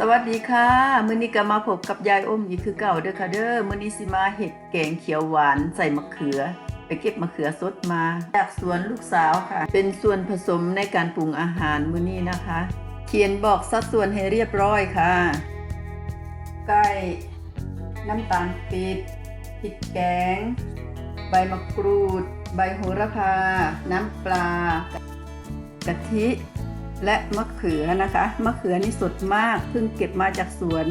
สวัสดีค่ะ มื้อนี้ก็มาพบกับยายอมอีกคือเก่าเด้อค่ะเด้อ มื้อนี้สิมาเห็ดแกงเขียวหวานใส่มะเขือ ไปเก็บมะเขือสดมา จากสวนลูกสาวค่ะ เป็นส่วนผสมในการปรุงอาหารมื้อนี้นะคะ เขียนบอกสัดส่วนให้เรียบร้อยค่ะ ไก่น้ำตาลปี๊บพริกแกง ใบมะกรูด ใบโหระพา น้ำปลากะทิ และมะเขือนะคะ มะเขือนี่สดมากเพิ่งเก็บมาจากสวน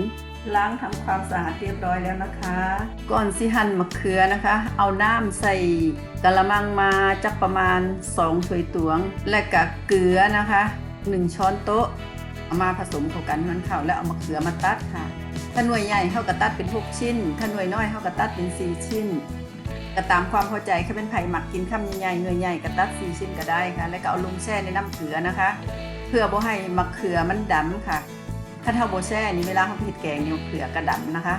ล้างทำความสะอาดเรียบร้อยแล้วนะคะ ก่อนสิหั่นมะเขือนะคะ เอาน้ำใส่กะละมังมาจักประมาณ2ถ้วยตวง และกะเกลือนะคะ 1 ช้อนโต๊ะเอามาผสมเข้ากันมันเข้าแล้วเอามะเขือมาตัดค่ะ ถ้าหน่วยใหญ่เท่ากับตัดเป็น6ชิ้น ถ้าหน่วยน้อยเท่ากับตัดเป็น4ชิ้นก็ตามความเข้าใจถ้าเป็นไผ่หมักกินคำใหญ่ๆเงยใหญ่ก็ตัด4ชิ้นก็ได้ค่ะ แล้วก็เอาลงแช่ในน้ำเกลือนะคะ เพื่อบ่ให้มะเขือมันดำค่ะถ้าเท่าโบแช่นี่เวลาเขาเผ็ดแกงนี่มะเขือกระดำนะคะ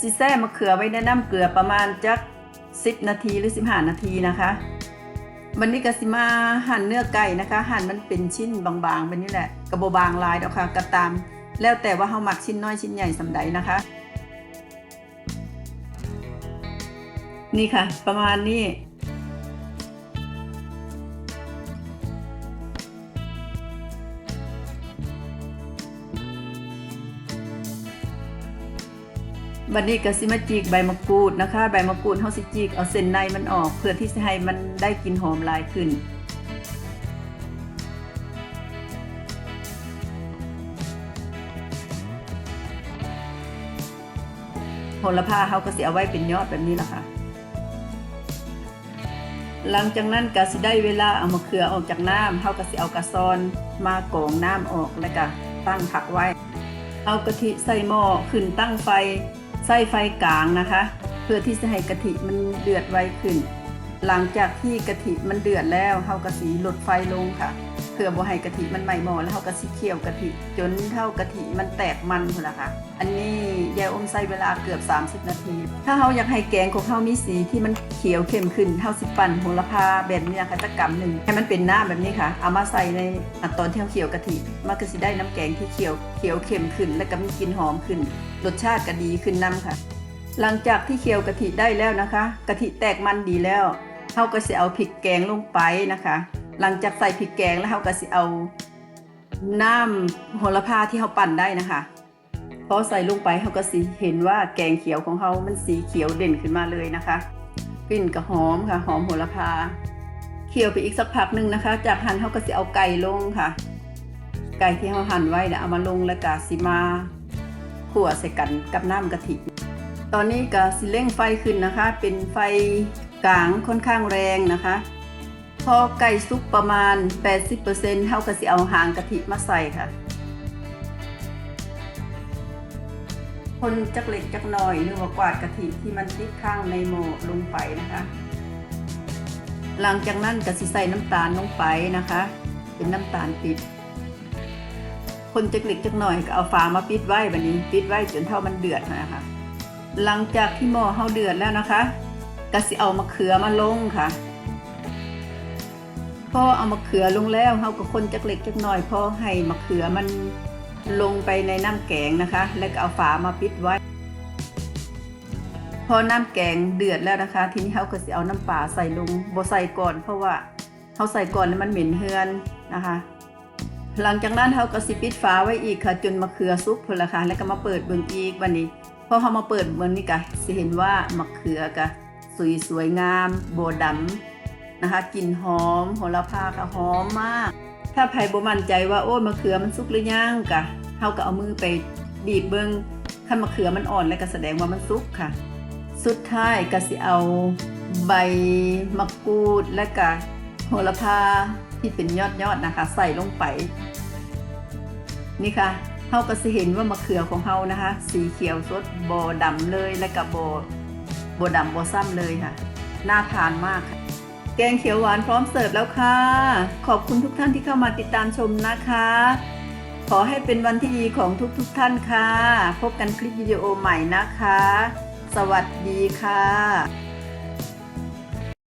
สิแซ่มะเขือไว้ในน้ำเกลือประมาณจัก10 นาทีหรือ 15 นาทีนะคะ วันนี้ก็สิมาหั่นเนื้อไก่นะคะ หั่นมันเป็นชิ้นบางๆแบบนี้แหละกระโบบางลายดอกค่ะกระตาม แล้วแต่ว่าเฮาหมักชิ้นน้อยชิ้นใหญ่สำใดนะคะ นี่ค่ะ ประมาณนี้ บัดนี้ก็สิมาจีกใบมะกรูดนะคะ ใบมะกรูดเฮาสิจีกเอาเส้นในมันออก เพื่อที่จะให้มันได้กลิ่นหอมหลายขึ้น โหระพาเฮาก็สิเอาไว้เป็นยอดแบบนี้ละค่ะ หลังจากนั้นก็สิได้เวลาเอามะเขือออกจากน้ำเฮาก็สิเอากระซอนมากรองน้ำออกแล้วก็ตั้งผักไว้ เอากะทิใส่หม้อขึ้นตั้งไฟ ใส่ไฟกลางนะคะ เพื่อที่จะให้กะทิมันเดือดไวขึ้น หลังจากที่กะทิมันเดือดแล้วเฮากะสีลดไฟลงค่ะ เพื่อบ่ให้กะทิมันไหม้หมอแล้วเฮากะสิเคี่ยวกะทิจนเท่ากะทิมันแตกมันพุ่นล่ะค่ะ อันนี้ยายอมใส่เวลาเกือบ 30 นาที ถ้าเฮาอยากให้แกงของเฮามีสีที่มันเขียวเข้มขึ้นเฮาสิปั่นโหระพาแบบนี้นะคะจักกำหนึ่งให้มันเป็นหน้าแบบนี้ค่ะ เอามาใส่ในอันตอนที่เฮาเคี่ยวกะทิมันก็สิได้น้ำแกงที่เขียวเขียวเข้มขึ้น และก็มีกลิ่นหอมขึ้น รสชาติก็ดีขึ้นนํค่ะ หลังจากที่เคี่ยวกะทิได้แล้วนะคะกะทิแตกมันดีแล้ว เฮาก็สิเอาพริกแกงลงไปนะคะ หลังจากใส่พริกแกงแล้วเฮาก็สิเอาน้ำโหระพาที่เฮาปั่นได้นะคะพอใส่ลงไปเฮาก็สิเห็นว่าแกงเขียวของเฮามันสีเขียวเด่นขึ้นมาเลยนะคะกลิ่นก็หอมค่ะ หอมโหระพา เคี่ยวไปอีกสักพักหนึ่งนะคะ จากหั่นเฮาก็สิเอาไก่ลงค่ะ ไก่ที่เฮาหั่นไว้เนี่ยเอามาลงแล้วก็สิมาคั่วใส่กันกับน้ำกะทิตอนนี้ก็สิเร่งไฟขึ้นนะคะ เป็นไฟ กลางค่อนข้างแรงนะคะ พอไก่สุกประมาณ 80%เท่ากับสิเอาหางกะทิมาใส่ค่ะ คนจักเล็กจักหน่อยหรือว่ากวาดกะทิที่มันติดข้างในโหมลงไปนะคะ หลังจากนั้นก็สิใส่น้ำตาลลงไปนะคะ เป็นน้ำตาลปิด คนจักเล็กจักหน่อยก็เอาฝามาปิดไว้แบบนี้ ปิดไว้จนเท่ามันเดือดนะคะหลังจากที่หม้อเฮาเดือดแล้วนะคะ ก็สิเอามะเขือมาลงค่ะพอเอามะเขือลงแล้วเฮาก็คนจักเล็กจักน้อยพอให้มะเขือมันลงไปในน้ำแกงนะคะ แล้วก็เอาฝามาปิดไว้ พอน้ำแกงเดือดแล้วนะคะ ทีนี้เฮาก็สิเอาน้ำปลาใส่ลงบ่ใส่ก่อน เพราะว่าเฮาใส่ก่อนแล้วมันเหม็นเฮือนนะคะ หลังจากนั้นเฮาก็สิปิดฝาไว้อีกค่ะ จนมะเขือสุกพุ่นละค่ะแล้วก็มาเปิดเบิ่งอีกวันนี้พอเขามาเปิดเบิ่งนี่ก็สิเห็นว่ามะเขือกะ สวยสวยงามโบดำนะคะกลิ่นหอมโหระพาค่ะหอมมาก ถ้าไผบ่มั่นใจว่าโอ้ยมะเขือมันสุกหรือยังกะเฮาก็เอามือไปบีบเบิ่งถ้ามะเขือมันอ่อนแล้วก็แสดงว่ามันสุกค่ะ สุดท้ายก็สิเอาใบมะกรูดและก็โหระพาที่เป็นยอดๆนะคะ ใส่ลงไป นี่ค่ะเฮาก็สิเห็นว่ามะเขือของเฮานะคะ สีเขียวสดบดำเลยและก็บโบดำโบซ้ำเลยค่ะ น่าทานมากค่ะ แกงเขียวหวานพร้อมเสิร์ฟแล้วค่ะ ขอบคุณทุกท่านที่เข้ามาติดตามชมนะคะ ขอให้เป็นวันที่ดีของทุกๆทท่านค่ะ พบกันคลิปวิดีโอใหม่นะคะ สวัสดีค่ะ